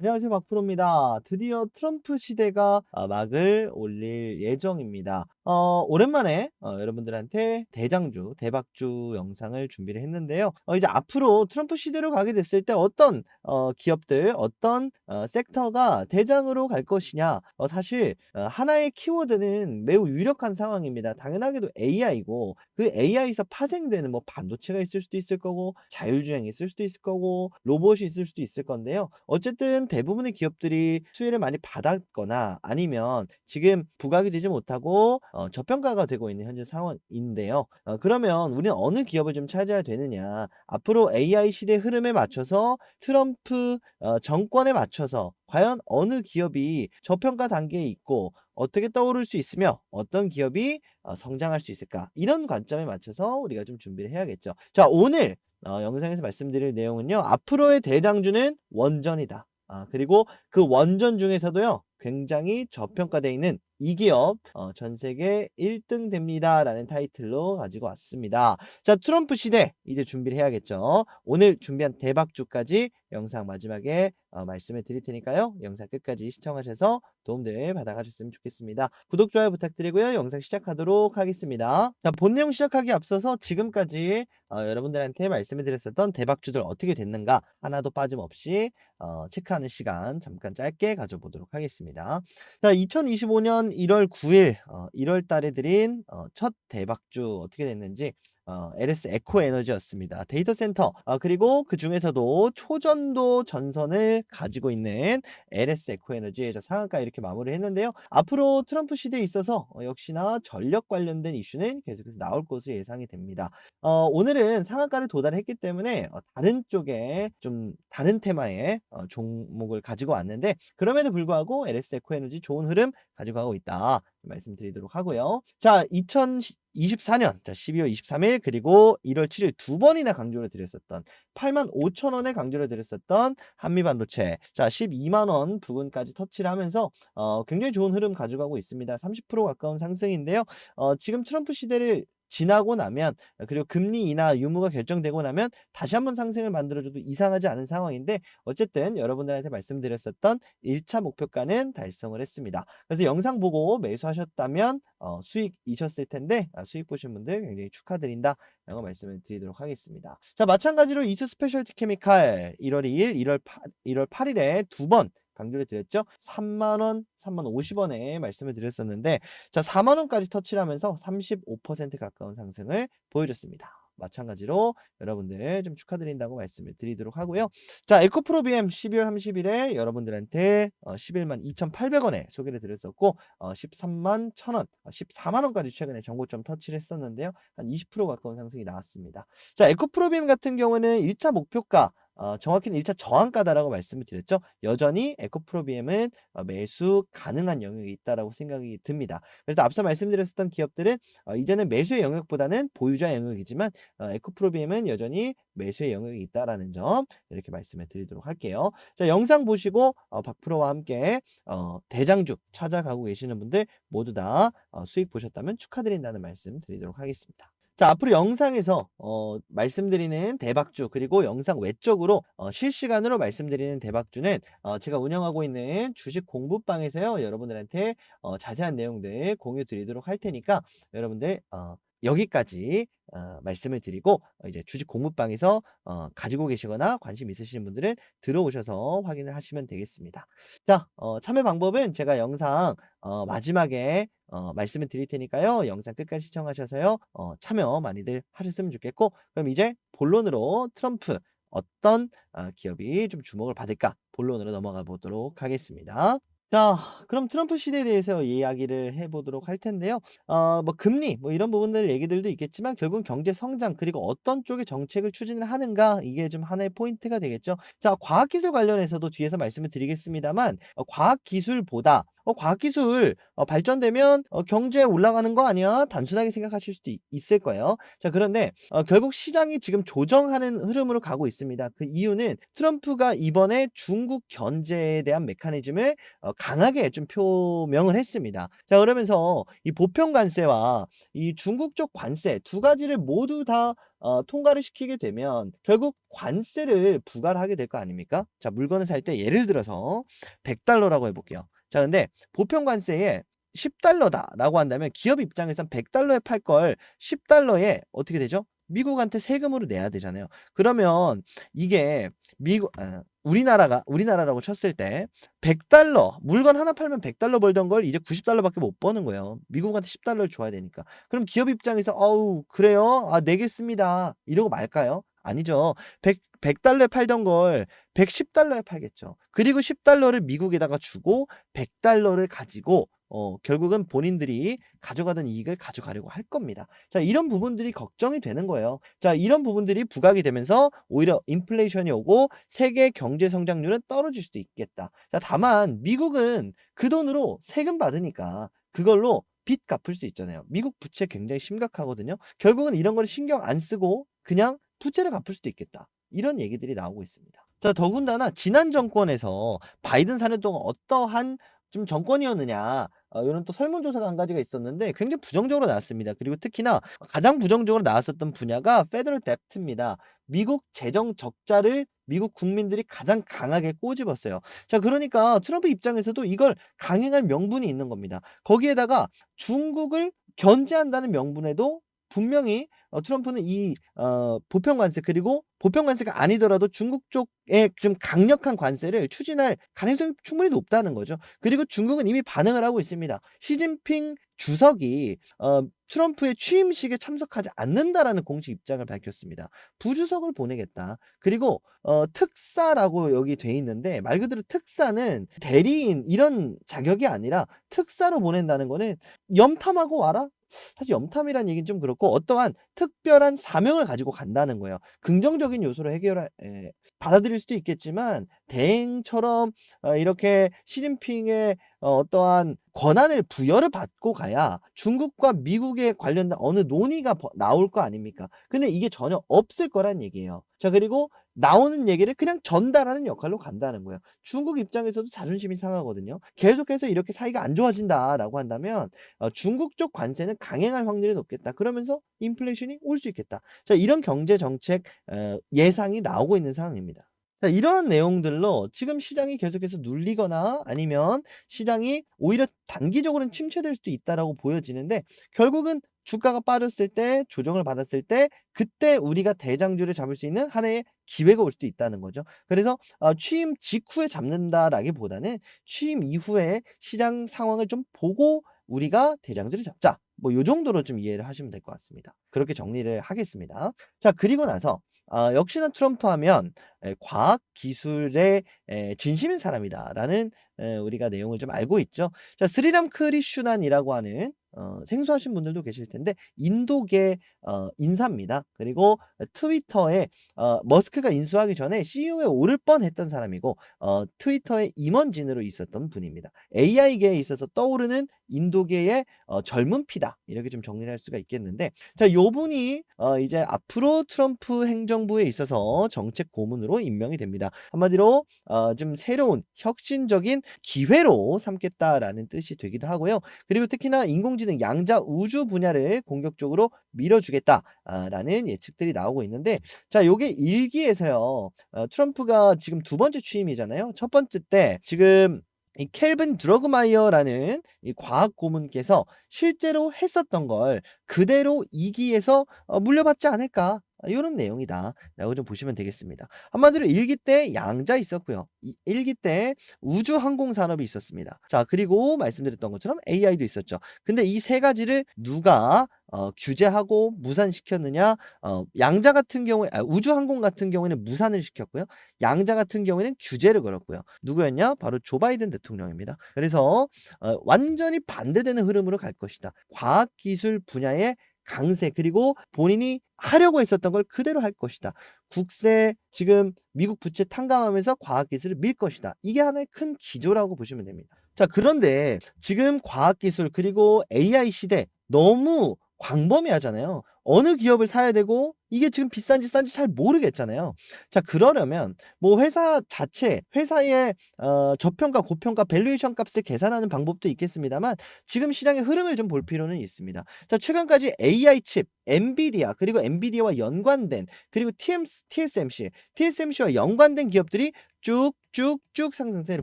안녕하세요. 박프로입니다. 드디어 트럼프 시대가 아, 막을 올릴 예정입니다. 어, 오랜만에 어, 여러분들한테 대장주, 대박주 영상을 준비를 했는데요. 어, 이제 앞으로 트럼프 시대로 가게 됐을 때 어떤 어, 기업들, 어떤 어, 섹터가 대장으로 갈 것이냐. 어, 사실 어, 하나의 키워드는 매우 유력한 상황입니다. 당연하게도 AI고 그 AI에서 파생되는 뭐 반도체가 있을 수도 있을 거고 자율주행이 있을 수도 있을 거고 로봇이 있을 수도 있을 건데요. 어쨌든 대부분의 기업들이 수혜를 많이 받았거나 아니면 지금 부각이 되지 못하고 어, 저평가가 되고 있는 현재 상황인데요. 어, 그러면 우리는 어느 기업을 좀 찾아야 되느냐? 앞으로 AI 시대 흐름에 맞춰서 트럼프 어, 정권에 맞춰서 과연 어느 기업이 저평가 단계에 있고 어떻게 떠오를 수 있으며 어떤 기업이 어, 성장할 수 있을까? 이런 관점에 맞춰서 우리가 좀 준비를 해야겠죠. 자, 오늘 어, 영상에서 말씀드릴 내용은요. 앞으로의 대장주는 원전이다. 아, 그리고 그 원전 중에서도요. 굉장히 저평가되어 있는 이 기업 어, 전 세계 1등 됩니다라는 타이틀로 가지고 왔습니다. 자, 트럼프 시대 이제 준비를 해야겠죠. 오늘 준비한 대박주까지 영상 마지막에 어, 말씀을 드릴 테니까요. 영상 끝까지 시청하셔서 도움들 받아가셨으면 좋겠습니다. 구독, 좋아요 부탁드리고요. 영상 시작하도록 하겠습니다. 자, 본 내용 시작하기 앞서서 지금까지 어, 여러분들한테 말씀을 드렸었던 대박주들 어떻게 됐는가 하나도 빠짐없이 어, 체크하는 시간 잠깐 짧게 가져보도록 하겠습니다. 자, 2025년 1월 9일 어, 1월 달에 드린 어, 첫 대박주 어떻게 됐는지 어, LS 에코 에너지였습니다. 데이터 센터 어, 그리고 그 중에서도 초전도 전선을 가지고 있는 LS 에코 에너지의 저 상한가 이렇게 마무리를 했는데요. 앞으로 트럼프 시대에 있어서 어, 역시나 전력 관련된 이슈는 계속해서 나올 것으로 예상이 됩니다. 어, 오늘은 상한가를 도달했기 때문에 어, 다른 쪽에 좀 다른 테마의 어, 종목을 가지고 왔는데 그럼에도 불구하고 LS 에코 에너지 좋은 흐름 가지고 가고 있다. 말씀드리도록 하고요. 자, 2024년 자, 12월 23일 그리고 1월 7일 두 번이나 강조를 드렸었던 8만 5천 원에 강조를 드렸었던 한미 반도체 자 12만 원 부근까지 터치를 하면서 어, 굉장히 좋은 흐름 가져가고 있습니다. 30% 가까운 상승인데요. 어, 지금 트럼프 시대를 지나고 나면 그리고 금리 인하 유무가 결정되고 나면 다시 한번 상승을 만들어줘도 이상하지 않은 상황인데 어쨌든 여러분들한테 말씀드렸었던 1차 목표가는 달성을 했습니다. 그래서 영상 보고 매수하셨다면 어, 수익이셨을 텐데 아, 수익 보신 분들 굉장히 축하드린다 라고 말씀을 드리도록 하겠습니다. 자 마찬가지로 이수 스페셜티 케미칼 1월 2일 1월 8, 1월 8일에 두번 강조를 드렸죠. 3만 원, 3만 50원에 말씀을 드렸었는데, 자, 4만 원까지 터치를 하면서 35% 가까운 상승을 보여줬습니다. 마찬가지로 여러분들 좀 축하드린다고 말씀을 드리도록 하고요. 자, 에코프로 BM 12월 30일에 여러분들한테 어, 11만 2,800원에 소개를 드렸었고, 어, 13만 1,000원, 어, 14만 원까지 최근에 정고점 터치를 했었는데요. 한 20% 가까운 상승이 나왔습니다. 자, 에코프로 BM 같은 경우는 1차 목표가 어, 정확히는 1차 저항가다라고 말씀을 드렸죠. 여전히 에코프로비엠은 어, 매수 가능한 영역이 있다라고 생각이 듭니다. 그래서 앞서 말씀드렸었던 기업들은 어, 이제는 매수의 영역보다는 보유자 영역이지만 어, 에코프로비엠은 여전히 매수의 영역이 있다라는 점 이렇게 말씀을 드리도록 할게요. 자, 영상 보시고 어, 박프로와 함께 어, 대장주 찾아가고 계시는 분들 모두 다 어, 수익 보셨다면 축하드린다는 말씀 드리도록 하겠습니다. 자, 앞으로 영상에서 어, 말씀드리는 대박주 그리고 영상 외적으로 어, 실시간으로 말씀드리는 대박주는 어, 제가 운영하고 있는 주식 공부방에서요 여러분들한테 어, 자세한 내용들 공유 드리도록 할 테니까 여러분들 어, 여기까지 어, 말씀을 드리고 어, 이제 주식 공부방에서 어, 가지고 계시거나 관심 있으신 분들은 들어오셔서 확인을 하시면 되겠습니다. 자, 어, 참여 방법은 제가 영상 어, 마지막에 어, 말씀을 드릴 테니까요. 영상 끝까지 시청하셔서요. 어, 참여 많이들 하셨으면 좋겠고 그럼 이제 본론으로 트럼프 어떤 어, 기업이 좀 주목을 받을까 본론으로 넘어가 보도록 하겠습니다. 자, 그럼 트럼프 시대에 대해서 이야기를 해 보도록 할 텐데요. 어, 뭐 금리 뭐 이런 부분들 얘기들도 있겠지만 결국 경제 성장 그리고 어떤 쪽의 정책을 추진을 하는가 이게 좀 하나의 포인트가 되겠죠. 자, 과학기술 관련해서도 뒤에서 말씀을 드리겠습니다만 어, 과학기술보다 어, 과학기술 어, 발전되면 어, 경제 올라가는 거 아니야? 단순하게 생각하실 수도 있, 있을 거예요. 자, 그런데 어, 결국 시장이 지금 조정하는 흐름으로 가고 있습니다. 그 이유는 트럼프가 이번에 중국 견제에 대한 메커니즘을 어, 강하게 좀 표명을 했습니다. 자 그러면서 이 보편 관세와 이 중국 쪽 관세 두 가지를 모두 다 어 통과를 시키게 되면 결국 관세를 부과를 하게 될 거 아닙니까? 자 물건을 살 때 예를 들어서 100달러라고 해 볼게요. 자 근데 보편 관세에 10달러다라고 한다면 기업 입장에선 100달러에 팔 걸 10달러에 어떻게 되죠? 미국한테 세금으로 내야 되잖아요. 그러면 이게 미국 아 우리나라가 우리나라라고 쳤을 때 100달러 물건 하나 팔면 100달러 벌던 걸 이제 90달러 밖에 못 버는 거예요. 미국한테 10달러를 줘야 되니까. 그럼 기업 입장에서 '어우 그래요? 아 내겠습니다.' 이러고 말까요? 아니죠. 100 100달러에 팔던 걸 110달러에 팔겠죠. 그리고 10달러를 미국에다가 주고 100달러를 가지고 어 결국은 본인들이 가져가던 이익을 가져가려고 할 겁니다. 자 이런 부분들이 걱정이 되는 거예요. 자 이런 부분들이 부각이 되면서 오히려 인플레이션이 오고 세계 경제 성장률은 떨어질 수도 있겠다. 자 다만 미국은 그 돈으로 세금 받으니까 그걸로 빚 갚을 수 있잖아요. 미국 부채 굉장히 심각하거든요. 결국은 이런 거를 신경 안 쓰고 그냥 부채를 갚을 수도 있겠다. 이런 얘기들이 나오고 있습니다. 자 더군다나 지난 정권에서 바이든 4년 동안 어떠한 좀 정권이었느냐 어 요런 또 설문조사가 한 가지가 있었는데 굉장히 부정적으로 나왔습니다. 그리고 특히나 가장 부정적으로 나왔었던 분야가 페더럴 뎁트입니다. 미국 재정 적자를 미국 국민들이 가장 강하게 꼬집었어요. 자 그러니까 트럼프 입장에서도 이걸 강행할 명분이 있는 겁니다. 거기에다가 중국을 견제한다는 명분에도 분명히 어 트럼프는 이 어 보편 관세 그리고 보편 관세가 아니더라도 중국 쪽에 좀 강력한 관세를 추진할 가능성이 충분히 높다는 거죠. 그리고 중국은 이미 반응을 하고 있습니다. 시진핑 주석이 어 트럼프의 취임식에 참석하지 않는다라는 공식 입장을 밝혔습니다. 부주석을 보내겠다. 그리고 어 특사라고 여기 돼 있는데 말 그대로 특사는 대리인 이런 자격이 아니라 특사로 보낸다는 거는 "염탐하고 와라." 사실 염탐이라는 얘기는 좀 그렇고 어떠한 특별한 사명을 가지고 간다는 거예요. 긍정적인 요소로 해결할 예 받아들일 수도 있겠지만 대행처럼 어 이렇게 시진핑의 어 어떠한 권한을 부여를 받고 가야 중국과 미국에 관련된 어느 논의가 버 나올 거 아닙니까? 근데 이게 전혀 없을 거란 얘기예요. 자 그리고 나오는 얘기를 그냥 전달하는 역할로 간다는 거예요. 중국 입장에서도 자존심이 상하거든요. 계속해서 이렇게 사이가 안 좋아진다라고 한다면 어 중국 쪽 관세는 강행할 확률이 높겠다. 그러면서 인플레이션이 올 수 있겠다. 자 이런 경제 정책 어 예상이 나오고 있는 상황입니다. 자 이러한 내용들로 지금 시장이 계속해서 눌리거나 아니면 시장이 오히려 단기적으로는 침체될 수도 있다라고 보여지는데 결국은 주가가 빠졌을 때 조정을 받았을 때 그때 우리가 대장주를 잡을 수 있는 하나의 기회가 올 수도 있다는 거죠. 그래서 어 취임 직후에 잡는다라기보다는 취임 이후에 시장 상황을 좀 보고 우리가 대장주를 잡자. 뭐 요 정도로 좀 이해를 하시면 될 것 같습니다. 그렇게 정리를 하겠습니다. 자 그리고 나서 아 역시나 트럼프 하면 예 '과학 기술의 예 진심인 사람이다.'라는 예 우리가 내용을 좀 알고 있죠. 자 스리람 크리슈난이라고 하는 어 생소하신 분들도 계실 텐데 인도계 어 인사입니다. 그리고 트위터에 어 머스크가 인수하기 전에 CEO에 오를 뻔했던 사람이고 어 트위터의 임원진으로 있었던 분입니다. AI계에 있어서 떠오르는 인도계의 어 젊은 피다. 이렇게 좀 정리를 할 수가 있겠는데 자 요분이 어 이제 앞으로 트럼프 행정부에 있어서 정책 고문으로 임명이 됩니다. 한마디로 어 좀 '새로운 혁신적인 기회로 삼겠다.'라는 뜻이 되기도 하고요. 그리고 특히나 '인공 지능 양자 우주 분야를 공격적으로 밀어주겠다.' 아 라는 예측들이 나오고 있는데 자 요게 1 기에서요. 어 트럼프가 지금 두 번째 취임이잖아요. 첫 번째 때 지금 이 켈빈 드러그마이어라는 이 과학 고문께서 실제로 했었던 걸 그대로 2 기에서 어 '물려받지 않을까.' 아 요런 내용이다 라고 좀 보시면 되겠습니다. 한마디로 1기때 양자 있었고요. 이1기때 우주 항공 산업이 있었습니다. 자 그리고 말씀드렸던 것처럼 AI도 있었죠. 근데 이3 가지를 누가 어 규제하고 무산시켰느냐 어 양자 같은 경우에 아 우주 항공 같은 경우에는 무산을 시켰고요. 양자 같은 경우에는 규제를 걸었고요. 누구였냐? 바로 조 바이든 대통령입니다. 그래서 어 '완전히 반대되는 흐름으로 갈 것이다. 과학 기술 분야의 강세 그리고 본인이 하려고 했었던 걸 그대로 할 것이다. 국세 지금 미국 부채 탕감하면서 과학 기술을 밀 것이다.' 이게 하나의 큰 기조라고 보시면 됩니다. 자 그런데 지금 과학 기술 그리고 AI 시대 너무 광범위하잖아요. 어느 기업을 사야 되고 이게 지금 비싼지 싼지 잘 모르겠잖아요. 자 그러려면 뭐 회사 자체 회사의 어 저평가 고평가 밸류에이션 값을 계산하는 방법도 있겠습니다만 지금 시장의 흐름을 좀 볼 필요는 있습니다. 자 최근까지 AI 칩, 엔비디아 그리고 엔비디아와 연관된 그리고 TMS, TSMC, TSMC와 연관된 기업들이 쭉 쭉쭉 상승세를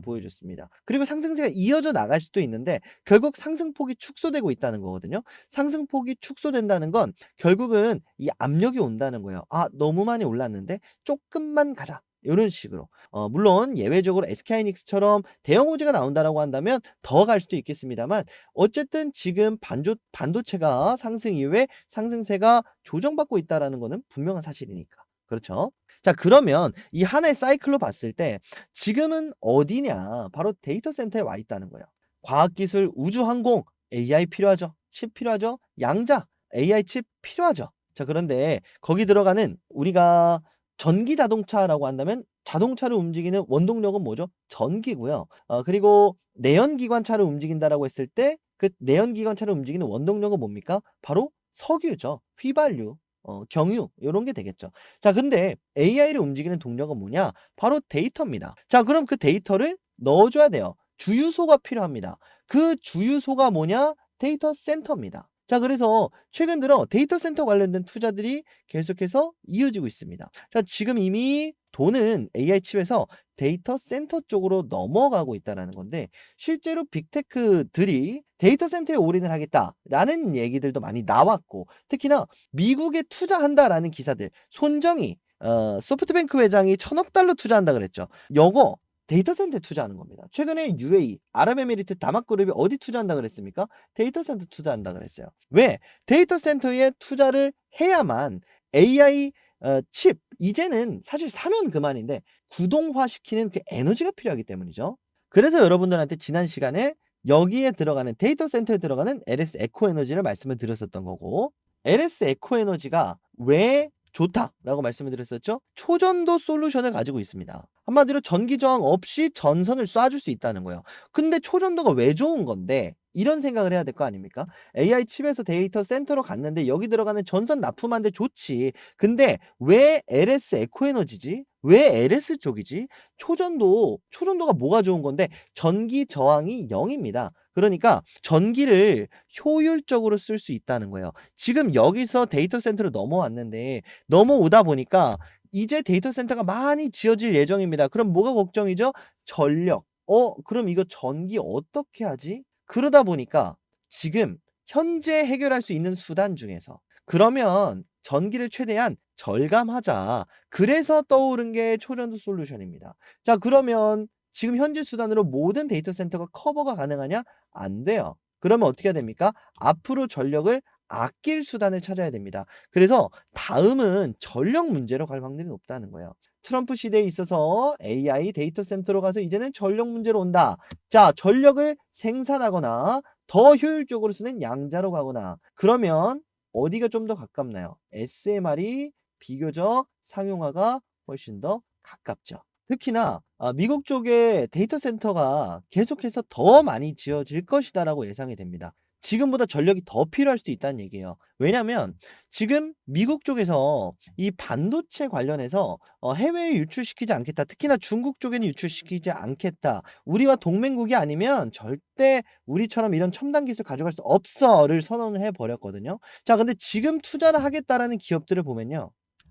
보여줬습니다. 그리고 상승세가 이어져 나갈 수도 있는데 결국 상승폭이 축소되고 있다는 거거든요. 상승폭이 축소된다는 건 결국은 이 압력이 온다는 거예요. 아 너무 많이 올랐는데 쪼끔만 가자. 요런 식으로. 어 물론 예외적으로 SK하이닉스처럼 대형 호재가 나온다라고 한다면 더 갈 수도 있겠습니다만 어쨌든 지금 반조 반도체가 상승 이후에 상승세가 조정받고 있다라는 거는 분명한 사실이니까. 그렇죠? 자 그러면 이 하나의 사이클로 봤을 때 지금은 어디냐? 바로 데이터 센터에 와 있다는 거예요. 과학기술, 우주항공, AI 필요하죠. 칩 필요하죠. 양자, AI 칩 필요하죠. 자 그런데 거기 들어가는 우리가 전기 자동차라고 한다면 자동차를 움직이는 원동력은 뭐죠? 전기고요. 어 그리고 내연기관차를 움직인다라고 했을 때 그 내연기관차를 움직이는 원동력은 뭡니까? 바로 석유죠. 휘발유, 어 경유 요런 게 되겠죠. 자 근데 AI를 움직이는 동력은 뭐냐? 바로 데이터입니다. 자 그럼 그 데이터를 넣어 줘야 돼요. 주유소가 필요합니다. 그 주유소가 뭐냐? 데이터 센터입니다. 자 그래서 최근 들어 데이터 센터 관련된 투자들이 계속해서 이어지고 있습니다. 자 지금 이미 돈은 AI 칩에서 데이터 센터 쪽으로 넘어가고 있다라는 건데 실제로 빅테크들이 데이터 센터에 올인을 하겠다라는 얘기들도 많이 나왔고 특히나 미국에 투자한다라는 기사들 손정희 어 소프트뱅크 회장이 1,000억 달러 투자한다 그랬죠. 요거 데이터 센터에 투자하는 겁니다. 최근에 UAE, 아랍에미리트 다맛그룹이 어디 투자한다 그랬습니까? 데이터 센터 투자한다 그랬어요. 왜? 데이터 센터에 투자를 해야만 AI 어 칩 이제는 사실 사면 그만인데 구동화시키는 그 에너지가 필요하기 때문이죠. 그래서 여러분들한테 지난 시간에 여기에 들어가는 데이터 센터에 들어가는 LS 에코 에너지를 말씀을 드렸었던 거고 LS 에코 에너지가 왜 좋다라고 말씀을 드렸었죠. 초전도 솔루션을 가지고 있습니다. 한마디로 전기 저항 없이 전선을 쏴줄 수 있다는 거예요. 근데 초전도가 왜 좋은 건데 이런 생각을 해야 될 거 아닙니까? AI 칩에서 데이터 센터로 갔는데 여기 들어가는 전선 납품하는데 좋지. 근데 왜 LS 에코 에너지지? 왜 LS 쪽이지? 초전도 초전도가 뭐가 좋은 건데 전기 저항이 0입니다. 그러니까 전기를 효율적으로 쓸 수 있다는 거예요. 지금 여기서 데이터 센터로 넘어왔는데 넘어오다 보니까 이제 데이터 센터가 많이 지어질 예정입니다. 그럼 뭐가 걱정이죠? 전력. 어 그럼 이거 전기 어떻게 하지? 그러다 보니까 지금 현재 해결할 수 있는 수단 중에서 그러면 전기를 최대한 절감하자. 그래서 떠오른 게 초전도 솔루션입니다. 자 그러면 지금 현재 수단으로 모든 데이터 센터가 커버가 가능하냐? 안 돼요. 그러면 어떻게 해야 됩니까? 앞으로 전력을 아낄 수단을 찾아야 됩니다. 그래서 다음은 전력 문제로 갈 확률이 높다는 거예요. 트럼프 시대에 있어서 AI 데이터 센터로 가서 이제는 전력 문제로 온다. 자, 전력을 생산하거나 더 효율적으로 쓰는 양자로 가거나 그러면 어디가 좀 더 가깝나요? SMR이 비교적 상용화가 훨씬 더 가깝죠. 특히나 아 미국 쪽에 데이터 센터가 계속해서 더 많이 지어질 것이다라고 예상이 됩니다. 지금보다 전력이 더 필요할 수도 있다는 얘기예요. 왜냐면 지금 미국 쪽에서 이 반도체 관련해서 어 "해외에 유출시키지 않겠다. 특히나 중국 쪽에는 유출시키지 않겠다. 우리와 동맹국이 아니면 절대 우리처럼 이런 첨단 기술 가져갈 수 없어."를 선언을 해 버렸거든요. 자 근데 지금 투자를 하겠다라는 기업들을 보면요.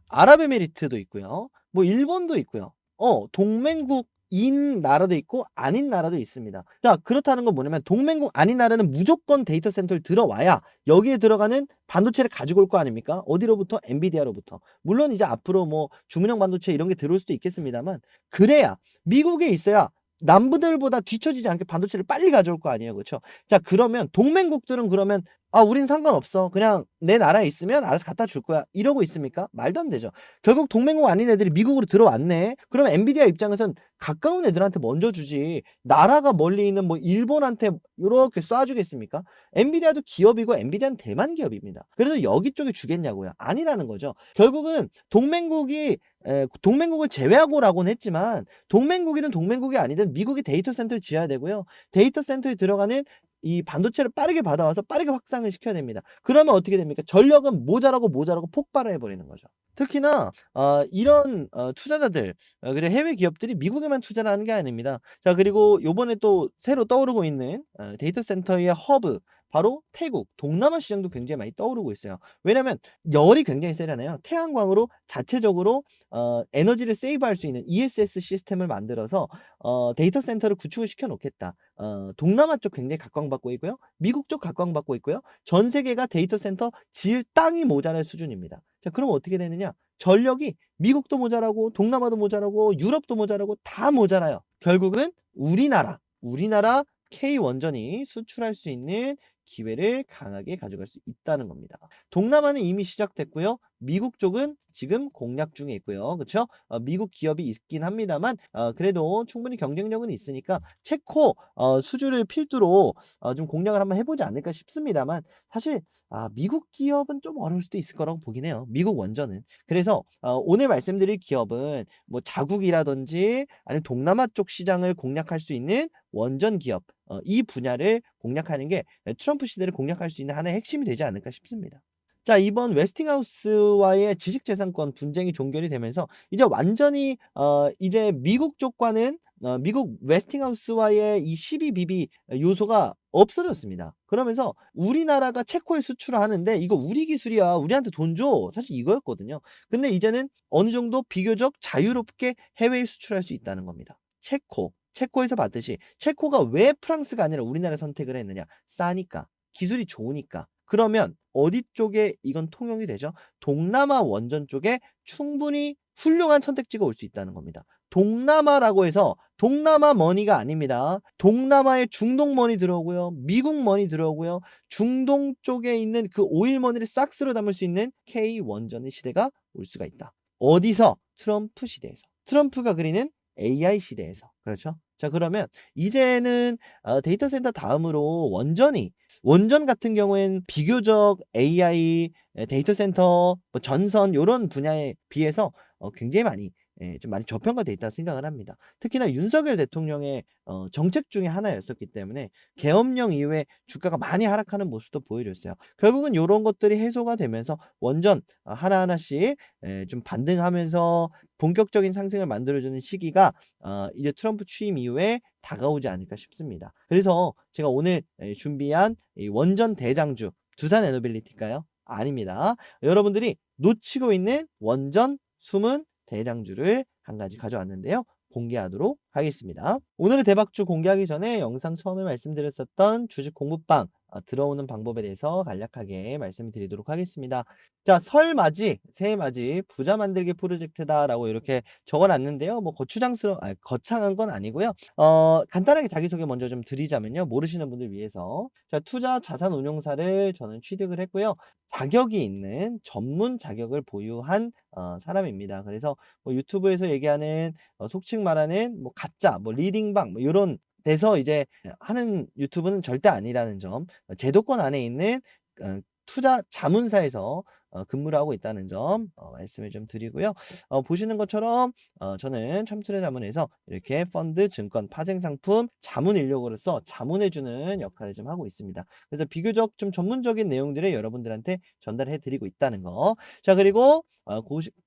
아랍에미리트도 있고요. 뭐 일본도 있고요. 어 동맹국 인 나라도 있고 아닌 나라도 있습니다. 자 그렇다는 건 뭐냐면 동맹국 아닌 나라는 무조건 데이터 센터를 들어와야 여기에 들어가는 반도체를 가지고 올 거 아닙니까? 어디로부터? 엔비디아로부터. 물론 이제 앞으로 뭐 주문형 반도체 이런 게 들어올 수도 있겠습니다만 그래야 미국에 있어야 남부들보다 뒤처지지 않게 반도체를 빨리 가져올 거 아니에요. 그쵸? 자 그러면 동맹국들은 그러면 '아 우린 상관없어. 그냥 내 나라에 있으면 알아서 갖다 줄 거야.' 이러고 있습니까? 말도 안 되죠. 결국 동맹국 아닌 애들이 미국으로 들어왔네. 그러면 엔비디아 입장에선 가까운 애들한테 먼저 주지 나라가 멀리 있는 뭐 일본한테 요렇게 쏴 주겠습니까? 엔비디아도 기업이고 엔비디아는 대만 기업입니다. 그래서 여기 쪽에 주겠냐고요. 아니라는 거죠. 결국은 동맹국이 에 동맹국을 제외하고라고는 했지만 동맹국이든 동맹국이 아니든 미국이 데이터 센터를 지어야 되고요. 데이터 센터에 들어가는 이 반도체를 빠르게 받아와서 빠르게 확산을 시켜야 됩니다. 그러면 어떻게 됩니까? 전력은 모자라고 모자라고 폭발을 해버리는 거죠. 특히나 어 이런 어 투자자들 어 그리고 해외 기업들이 미국에만 투자를 하는 게 아닙니다. 자 그리고 요번에 또 새로 떠오르고 있는 어 데이터 센터의 허브 바로 태국, 동남아 시장도 굉장히 많이 떠오르고 있어요. 왜냐면 열이 굉장히 세잖아요. 태양광으로 자체적으로 어 에너지를 세이브할 수 있는 ESS 시스템을 만들어서 어 데이터 센터를 구축을 시켜 놓겠다. 어 동남아 쪽 굉장히 각광받고 있고요. 미국 쪽 각광받고 있고요. 전 세계가 데이터 센터 지을 땅이 모자랄 수준입니다. 자 그럼 어떻게 되느냐? 전력이 미국도 모자라고 동남아도 모자라고 유럽도 모자라고 다 모자라요. 결국은 우리나라, 우리나라 K 원전이 수출할 수 있는 기회를 강하게 가져갈 수 있다는 겁니다. 동남아는 이미 시작됐고요. 미국 쪽은 지금 공략 중에 있고요. 그쵸? 어 미국 기업이 있긴 합니다만 어 그래도 충분히 경쟁력은 있으니까 체코 어 수주를 필두로 어 좀 공략을 한번 해 보지 않을까 싶습니다만 사실 아 미국 기업은 좀 어려울 수도 있을 거라고 보긴 해요, 미국 원전은. 그래서 어 오늘 말씀드릴 기업은 뭐 자국이라든지 아니면 동남아 쪽 시장을 공략할 수 있는 원전 기업 어 이 분야를 공략하는 게예 트럼프 시대를 공략할 수 있는 하나의 핵심이 되지 않을까 싶습니다. 자 이번 웨스팅하우스와의 지식재산권 분쟁이 종결이 되면서 이제 완전히 어 이제 미국 쪽과는 어 미국 웨스팅하우스와의 이 시비 비비 요소가 없어졌습니다. 그러면서 "우리나라가 체코에 수출을 하는데 이거 우리 기술이야. 우리한테 돈 줘." 사실 이거였거든요. 근데 이제는 어느 정도 비교적 자유롭게 해외에 수출할 수 있다는 겁니다. 체코, 체코에서 봤듯이 체코가 왜 프랑스가 아니라 우리나라를 선택을 했느냐? 싸니까. 기술이 좋으니까. 그러면 어디 쪽에 이건 통용이 되죠? 동남아 원전 쪽에 충분히 훌륭한 선택지가 올 수 있다는 겁니다. 동남아라고 해서 동남아 머니가 아닙니다. 동남아에 중동 머니 들어오고요. 미국 머니 들어오고요. 중동 쪽에 있는 그 오일 머니를 싹 쓸어 담을 수 있는 K 원전의 시대가 올 수가 있다. 어디서? 트럼프 시대에서. 트럼프가 그리는 AI 시대에서. 그렇죠? 자 그러면 이제는 어 데이터 센터 다음으로 원전이 원전 같은 경우에는 비교적 AI, 예 데이터 센터, 뭐 전선 요런 분야에 비해서 어 굉장히 많이 예 좀 많이 저평가돼 있다고 생각을 합니다. 특히나 윤석열 대통령의 어 정책 중에 하나였었기 때문에 계엄령 이후에 주가가 많이 하락하는 모습도 보여줬어요. 결국은 요런 것들이 해소가 되면서 원전 어 하나하나씩 예 좀 반등하면서 본격적인 상승을 만들어 주는 시기가 어 이제 트럼프 취임 이후에 다가오지 않을까 싶습니다. 그래서 제가 오늘 예 준비한 이 원전 대장주 두산 에너빌리티일까요? 아닙니다. 여러분들이 놓치고 있는 원전 숨은 대장주를 한 가지 가져왔는데요. 공개하도록 하겠습니다. 오늘의 대박주 공개하기 전에 영상 처음에 말씀드렸었던 주식 공부방 어 들어오는 방법에 대해서 간략하게 말씀드리도록 하겠습니다. 자 설 맞이, 새해 맞이 부자 만들기 프로젝트다라고 이렇게 적어 놨는데요. 뭐 거추장스러 아 거창한 건 아니고요. 어 간단하게 자기소개 먼저 좀 드리자면요. 모르시는 분들 위해서. 자 투자 자산 운용사를 저는 취득을 했고요. 자격이 있는 전문 자격을 보유한 어 사람입니다. 그래서 뭐 유튜브에서 얘기하는 어 속칭 말하는 뭐 가짜 뭐 리딩방 뭐 요런 데서 이제 하는 유튜브는 절대 아니라는 점, 어 제도권 안에 있는 어 투자 자문사에서 어 근무를 하고 있다는 점어 말씀을 좀 드리고요. 어 보시는 것처럼 어 저는 첨투자 자문에서 이렇게 펀드, 증권, 파생 상품 자문 인력으로서 자문해 주는 역할을 좀 하고 있습니다. 그래서 비교적 좀 전문적인 내용들을 여러분들한테 전달해 드리고 있다는 거. 자 그리고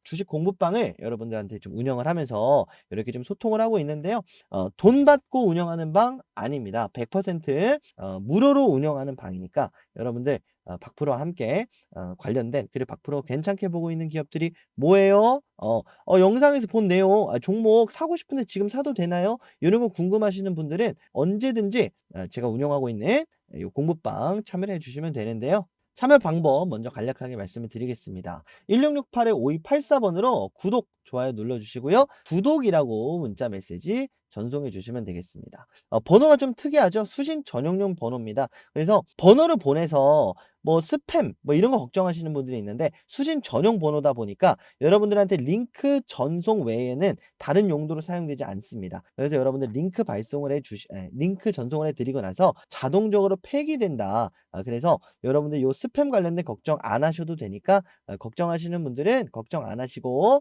주식 공부방을 여러분들한테 좀 운영을 하면서 이렇게 좀 소통을 하고 있는데요. 어 돈 받고 운영하는 방 아닙니다. 100%어 무료로 운영하는 방이니까 여러분들 어 박프로와 함께 어 관련된 그리고 박프로 괜찮게 보고 있는 기업들이 뭐예요? 어 어 영상에서 본 내용 아 종목 사고 싶은데 지금 사도 되나요? 요런 거 궁금하시는 분들은 언제든지 어 제가 운영하고 있는 요 공부방 참여를 해 주시면 되는데요. 참여 방법 먼저 간략하게 말씀을 드리겠습니다. 1668-5284 번으로 구독, 좋아요 눌러 주시고요. 구독이라고 문자 메시지 전송해 주시면 되겠습니다. 어 번호가 좀 특이하죠? 수신 전용용 번호입니다. 그래서 번호를 보내서 뭐 스팸 뭐 이런 거 걱정하시는 분들이 있는데 수신 전용 번호다 보니까 여러분들한테 링크 전송 외에는 다른 용도로 사용되지 않습니다. 그래서 여러분들 링크 발송을 해 주시 예 링크 전송을 해 드리고 나서 자동적으로 폐기된다. 아 그래서 여러분들 요 스팸 관련된 걱정 안 하셔도 되니까 어 걱정하시는 분들은 걱정 안 하시고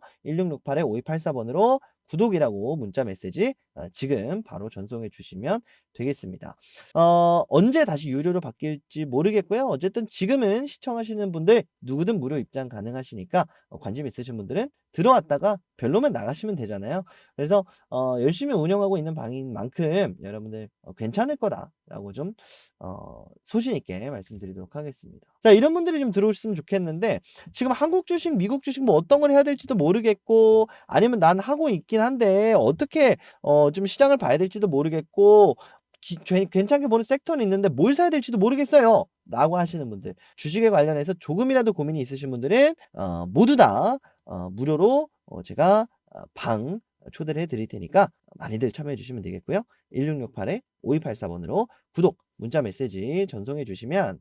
1668-5284 번으로 구독이라고 문자 메시지 어, 지금 바로 전송해 주시면 되겠습니다. 어, 언제 다시 유료로 바뀔지 모르겠고요. 어쨌든 지금은 시청하시는 분들 누구든 무료 입장 가능하시니까 어, 관심 있으신 분들은 들어왔다가 별로면 나가시면 되잖아요. 그래서 어, 열심히 운영하고 있는 방인 만큼 여러분들 어, 괜찮을 거다라고 좀 어, 소신 있게 말씀드리도록 하겠습니다. 자, 이런 분들이 좀 들어오셨으면 좋겠는데 지금 한국 주식, 미국 주식 뭐 어떤 걸 해야 될지도 모르겠고 아니면 난 하고 있긴 한데 어떻게 어, 좀 시장을 봐야 될지도 모르겠고 기- 괜- 괜찮게 보는 섹터는 있는데 뭘 사야 될지도 모르겠어요. 라고 하시는 분들, 주식에 관련해서 조금이라도 고민이 있으신 분들은 어, 모두 다 어, 무료로 어, 제가 어, 방 초대를 해드릴 테니까 많이들 참여해 주시면 되겠고요. 1668에 5284번으로 구독, 문자 메시지 전송해 주시면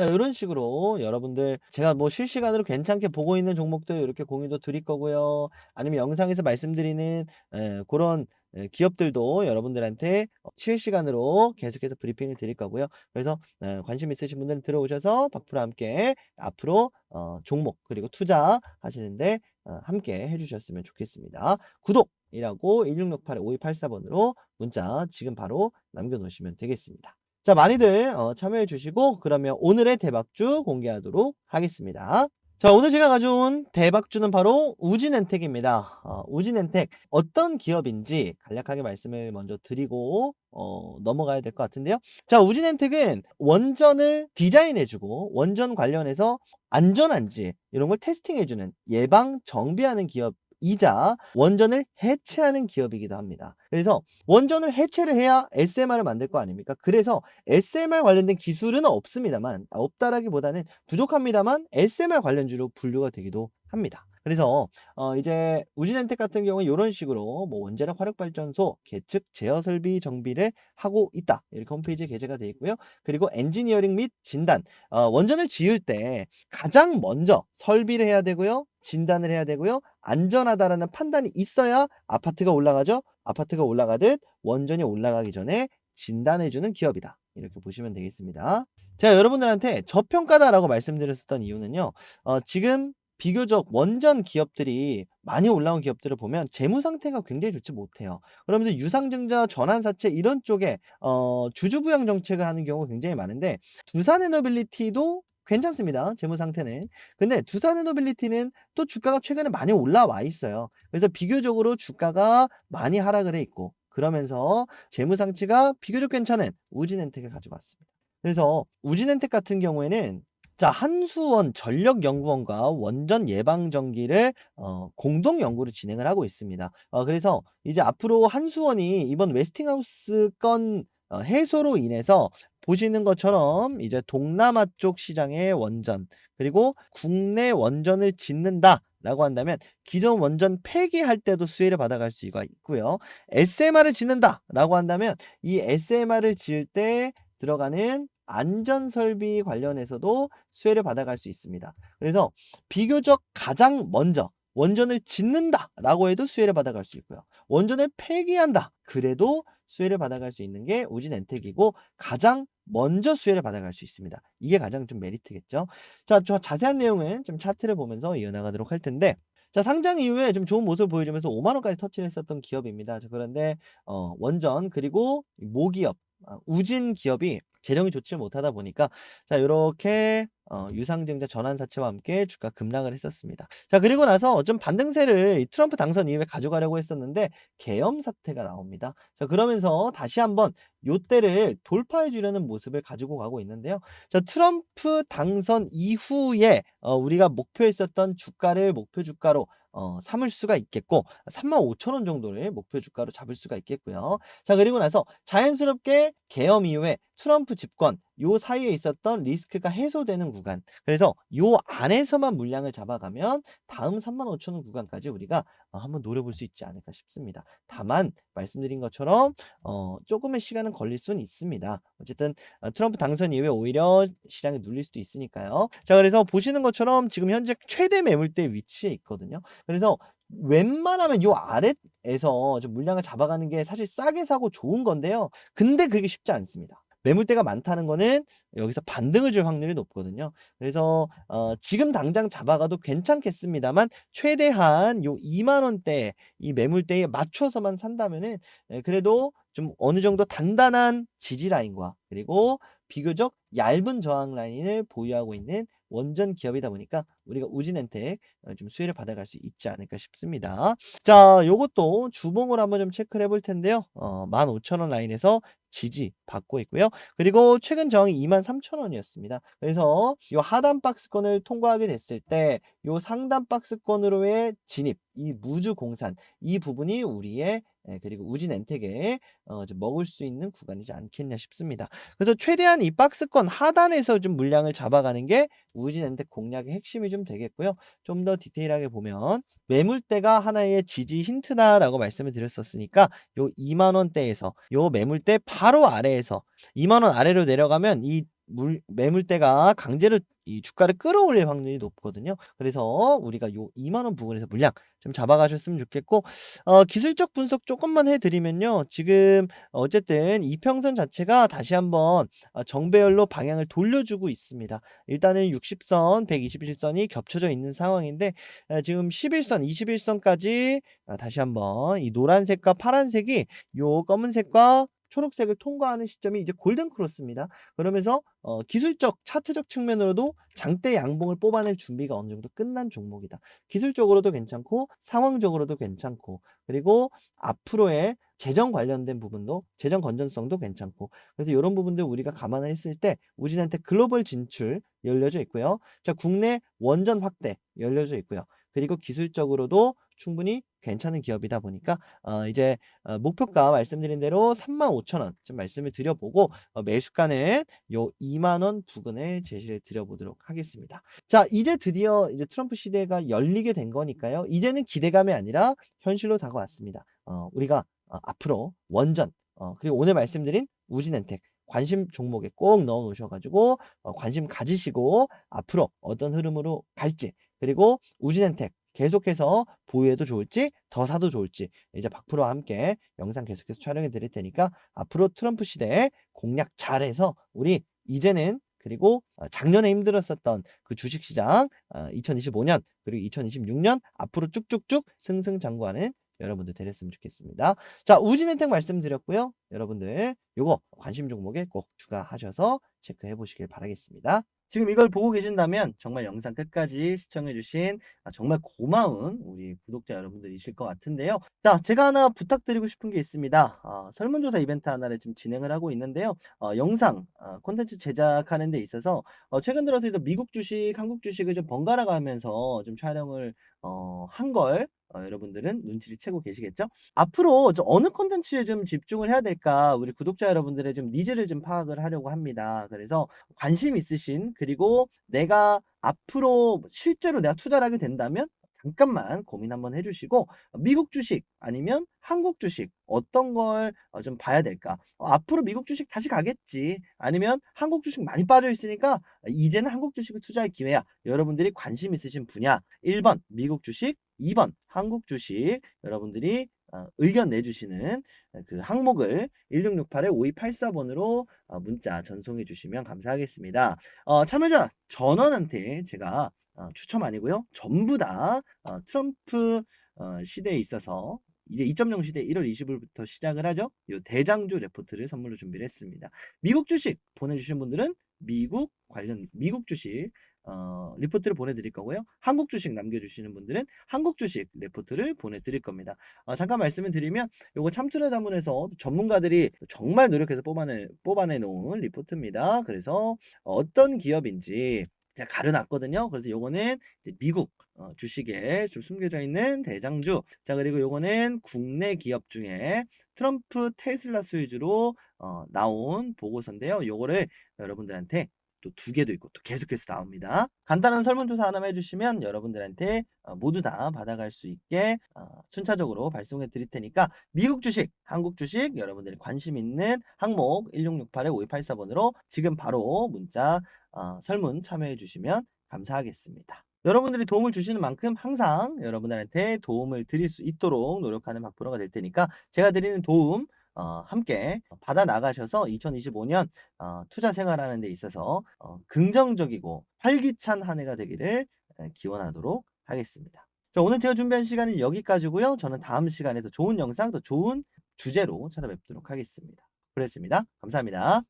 자, 이런 식으로 여러분들 제가 뭐 실시간으로 괜찮게 보고 있는 종목들 이렇게 공유도 드릴 거고요. 아니면 영상에서 말씀드리는 에, 그런 에, 기업들도 여러분들한테 어, 실시간으로 계속해서 브리핑을 드릴 거고요. 그래서 에, 관심 있으신 분들은 들어오셔서 박프로 함께 앞으로 어, 종목 그리고 투자 하시는데 어, 함께 해주셨으면 좋겠습니다. 구독 이라고 1668-5284번으로 문자 지금 바로 남겨놓으시면 되겠습니다. 자, 많이들 어, 참여해 주시고 그러면 오늘의 대박주 공개하도록 하겠습니다. 자, 오늘 제가 가져온 대박주는 바로 우진엔텍입니다. 어, 우진엔텍 어떤 기업인지 간략하게 말씀을 먼저 드리고 어, 넘어가야 될 것 같은데요. 자, 우진엔텍은 원전을 디자인해주고 원전 관련해서 안전한지 이런 걸 테스팅해주는 예방 정비하는 기업. 이자 원전을 해체하는 기업이기도 합니다. 그래서 원전을 해체를 해야 SMR을 만들 거 아닙니까? 그래서 SMR 관련된 기술은 없습니다만 아, 없다라기보다는 부족합니다만 SMR 관련주로 분류가 되기도 합니다. 그래서 어 이제 우진엔텍 같은 경우에 이런 식으로 뭐 원자력 화력 발전소 계측 제어 설비 정비를 하고 있다 이렇게 홈페이지에 게재가 되어 있고요. 그리고 엔지니어링 및 진단 어 원전을 지을 때 가장 먼저 설비를 해야 되고요. 진단을 해야 되고요. 안전하다라는 판단이 있어야 아파트가 올라가죠. 아파트가 올라가듯 원전이 올라가기 전에 진단해주는 기업이다. 이렇게 보시면 되겠습니다. 제가 여러분들한테 저평가다라고 말씀드렸었던 이유는요. 어, 지금 비교적 원전 기업들이 많이 올라온 기업들을 보면 재무 상태가 굉장히 좋지 못해요. 그러면서 유상증자, 전환사채 이런 쪽에 어, 주주부양 정책을 하는 경우가 굉장히 많은데 두산에너빌리티도 괜찮습니다. 재무 상태는. 근데 두산에너빌리티는 또 주가가 최근에 많이 올라와 있어요. 그래서 비교적으로 주가가 많이 하락을 해 있고 그러면서 재무 상태가 비교적 괜찮은 우진엔텍을 가지고 왔습니다. 그래서 우진엔텍 같은 경우에는 자, 한수원 전력연구원과 원전 예방전기를 어, 공동 연구를 진행을 하고 있습니다. 어, 그래서 이제 앞으로 한수원이 이번 웨스팅하우스 건 어, 해소로 인해서 보시는 것처럼 이제 동남아 쪽 시장의 원전 그리고 국내 원전을 짓는다. 라고 한다면 기존 원전 폐기할 때도 수혜를 받아갈 수가 있고요. SMR을 짓는다 라고 한다면 이 SMR을 지을 때 들어가는 안전 설비 관련해서도 수혜를 받아갈 수 있습니다. 그래서 비교적 가장 먼저 원전을 짓는다라고 해도 수혜를 받아갈 수 있고요. 원전을 폐기한다. 그래도 수혜를 받아갈 수 있는 게 우진 엔텍이고 가장 먼저 수혜를 받아갈 수 있습니다. 이게 가장 좀 메리트겠죠. 자, 저 자세한 내용은 좀 차트를 보면서 이어나가도록 할 텐데 자, 상장 이후에 좀 좋은 모습을 보여주면서 5만 원까지 터치를 했었던 기업입니다. 자, 그런데 어, 원전 그리고 모기업, 아, 우진 기업이 재정이 좋지 못하다 보니까 자, 요렇게 어, 유상증자 전환사채와 함께 주가 급락을 했었습니다. 자, 그리고 나서 좀 반등세를 이 트럼프 당선 이후에 가져가려고 했었는데 계엄 사태가 나옵니다. 자, 그러면서 다시 한번 요때를 돌파해 주려는 모습을 가지고 가고 있는데요. 자, 트럼프 당선 이후에 어, 우리가 목표했었던 주가를 목표 주가로 어, 삼을 수가 있겠고 35,000원 정도를 목표 주가로 잡을 수가 있겠고요. 자, 그리고 나서 자연스럽게 계엄 이후에 트럼프 집권 요 사이에 있었던 리스크가 해소되는 구간. 그래서 요 안에서만 물량을 잡아가면 다음 35,000원 구간까지 우리가 어, 한번 노려볼 수 있지 않을까 싶습니다. 다만 말씀드린 것처럼 어, 조금의 시간은 걸릴 수는 있습니다. 어쨌든 어, 트럼프 당선 이후에 오히려 시장이 눌릴 수도 있으니까요. 자, 그래서 보시는 것처럼 지금 현재 최대 매물대 위치에 있거든요. 그래서 웬만하면 요 아래에서 좀 물량을 잡아가는 게 사실 싸게 사고 좋은 건데요. 근데 그게 쉽지 않습니다. 매물대가 많다는 거는 여기서 반등을 줄 확률이 높거든요. 그래서 어 지금 당장 잡아가도 괜찮겠습니다만 최대한 요 2만 원대 이 매물대에 맞춰서만 산다면은 예 그래도 좀 어느 정도 단단한 지지 라인과 그리고 비교적 얇은 저항 라인을 보유하고 있는 원전 기업이다 보니까 우리가 우진엔텍 어좀 수혜를 받아갈 수 있지 않을까 싶습니다. 자 요것도 주봉을 한번 좀 체크를 해볼 텐데요. 어 15,000원 라인에서 지지받고 있고요. 그리고 최근 저항이 23,000 원이었습니다. 그래서 요 하단 박스권을 통과하게 됐을 때요 상단 박스권으로의 진입, 이 무주 공산 이 부분이 우리의 예 그리고 우진 엔텍에 어좀 먹을 수 있는 구간이지 않겠냐 싶습니다. 그래서 최대한 이 박스권 하단에서 좀 물량을 잡아가는 게 우진 엔텍 공략의 핵심이 좀 되겠고요. 좀 더 디테일하게 보면 매물대가 하나의 지지 힌트다라고 말씀을 드렸었으니까 요 2만 원대에서 요 매물대 바로 아래에서 2만 원 아래로 내려가면 이 물 매물대가 강제로 이 주가를 끌어올릴 확률이 높거든요. 그래서 우리가 요 2만 원 부근에서 물량 좀 잡아 가셨으면 좋겠고 어 기술적 분석 쪼끔만 해 드리면요. 지금 어쨌든 이평선 자체가 다시 한번 아 정배열로 방향을 돌려주고 있습니다. 일단은 60 선, 121 선이 겹쳐져 있는 상황인데 에 지금 11 선, 21 선까지 아 다시 한번 이 노란색과 파란색이 요 검은색과 초록색을 통과하는 시점이 이제 골든 크로스입니다. 그러면서 어 기술적 차트적 측면으로도 장대 양봉을 뽑아낼 준비가 어느 정도 끝난 종목이다. 기술적으로도 괜찮고 상황적으로도 괜찮고 그리고 앞으로의 재정 관련된 부분도 재정 건전성도 괜찮고 그래서 요런 부분들 우리가 감안을 했을 때 우진한테 글로벌 진출 열려져 있고요. 자 국내 원전 확대 열려져 있고요. 그리고 기술적으로도 충분히 괜찮은 기업이다 보니까 어 이제 어 목표가 말씀드린 대로 35,000원 좀 말씀을 드려 보고 어 매수가는 요 2만 원 부근을 제시를 드려 보도록 하겠습니다. 자 이제 드디어 이제 트럼프 시대가 열리게 된 거니까요. 이제는 기대감이 아니라 현실로 다가왔습니다. 어 우리가 어 앞으로 원전 어 그리고 오늘 말씀드린 우진엔텍 관심 종목에 꼭 넣어 놓으셔 가지고 어 관심 가지시고 앞으로 어떤 흐름으로 갈지 그리고 우진엔텍 계속해서 보유해도 좋을지 더 사도 좋을지 이제 박프로와 함께 영상 계속해서 촬영해 드릴 테니까 앞으로 트럼프 시대에 공략 잘해서 우리 이제는 그리고 어 작년에 힘들었었던 그 주식 시장 어 2025년 그리고 2026년 앞으로 쭉쭉쭉 승승장구하는 여러분들 되셨으면 좋겠습니다. 자 우진엔텍 말씀드렸고요. 여러분들 요거 관심 종목에 꼭 추가하셔서 체크해 보시길 바라겠습니다. 지금 이걸 보고 계신다면 정말 영상 끝까지 시청해 주신 아 정말 고마운 우리 구독자 여러분들이실 것 같은데요. 자 제가 하나 부탁드리고 싶은 게 있습니다. 어 설문조사 이벤트 하나를 지금 진행을 하고 있는데요. 어 영상 어 콘텐츠 제작하는 데 있어서 어 최근 들어서 미국 주식, 한국 주식을 좀 번갈아 가면서 좀 촬영을 어 한걸 어 여러분들은 눈치를 채고 계시겠죠? 앞으로 저 어느 콘텐츠에 좀 집중을 해야 될까 우리 구독자 여러분들의 좀 니즈를 좀 파악을 하려고 합니다. 그래서 관심 있으신 그리고 내가 앞으로 실제로 내가 투자를 하게 된다면 잠깐만 고민 한번 해 주시고 미국 주식 아니면 한국 주식 어떤 걸어좀 봐야 될까? 어 '앞으로 미국 주식 다시 가겠지.' 아니면 '한국 주식 많이 빠져 있으니까 이제는 한국 주식을 투자할 기회야.' 여러분들이 관심 있으신 분야 1번 미국 주식, 2번 한국 주식 여러분들이 어 의견 내주시는 어그 항목을 1668에 5284 번으로 어 문자 전송해 주시면 감사하겠습니다. 어 참여자 전원한테 제가 어 추첨 아니고요. 전부 다어 트럼프 어 시대에 있어서 이제 2.0 시대 1월 20 일부터 시작을 하죠. 요 대장주 레포트를 선물로 준비를 했습니다. 미국 주식 보내주신 분들은 미국 관련 미국 주식 어 리포트를 보내드릴 거고요. 한국 주식 남겨주시는 분들은 한국 주식 레포트를 보내드릴 겁니다. 어 잠깐 말씀을 드리면 요거 참투자자문에서 전문가들이 정말 노력해서 뽑아내 뽑아내 놓은 리포트입니다. 그래서 어떤 기업인지 제가 가려 놨거든요. 그래서 요거는 미국 어 주식에 좀 숨겨져 있는 대장주 자 그리고 요거는 국내 기업 중에 트럼프 테슬라 수혜주로 어 나온 보고서인데요. 요거를 여러분들한테 또2 개도 있고 또 계속해서 나옵니다. 간단한 설문조사 하나만 해 주시면 여러분들한테 어 모두 다 받아갈 수 있게 어 순차적으로 발송해 드릴 테니까 미국 주식, 한국 주식 여러분들이 관심 있는 항목 1668에 5284 번으로 지금 바로 문자 어 설문 참여해 주시면 감사하겠습니다. 여러분들이 도움을 주시는 만큼 항상 여러분들한테 도움을 드릴 수 있도록 노력하는 박프로가 될 테니까 제가 드리는 도움 어 함께 받아 나가셔서 2025년 어 투자 생활하는 데 있어서 어 긍정적이고 활기찬 한 해가 되기를 예 기원하도록 하겠습니다. 자 오늘 제가 준비한 시간은 여기까지고요. 저는 다음 시간에 더 좋은 영상 더 좋은 주제로 찾아뵙도록 하겠습니다. 그랬습니다. 감사합니다.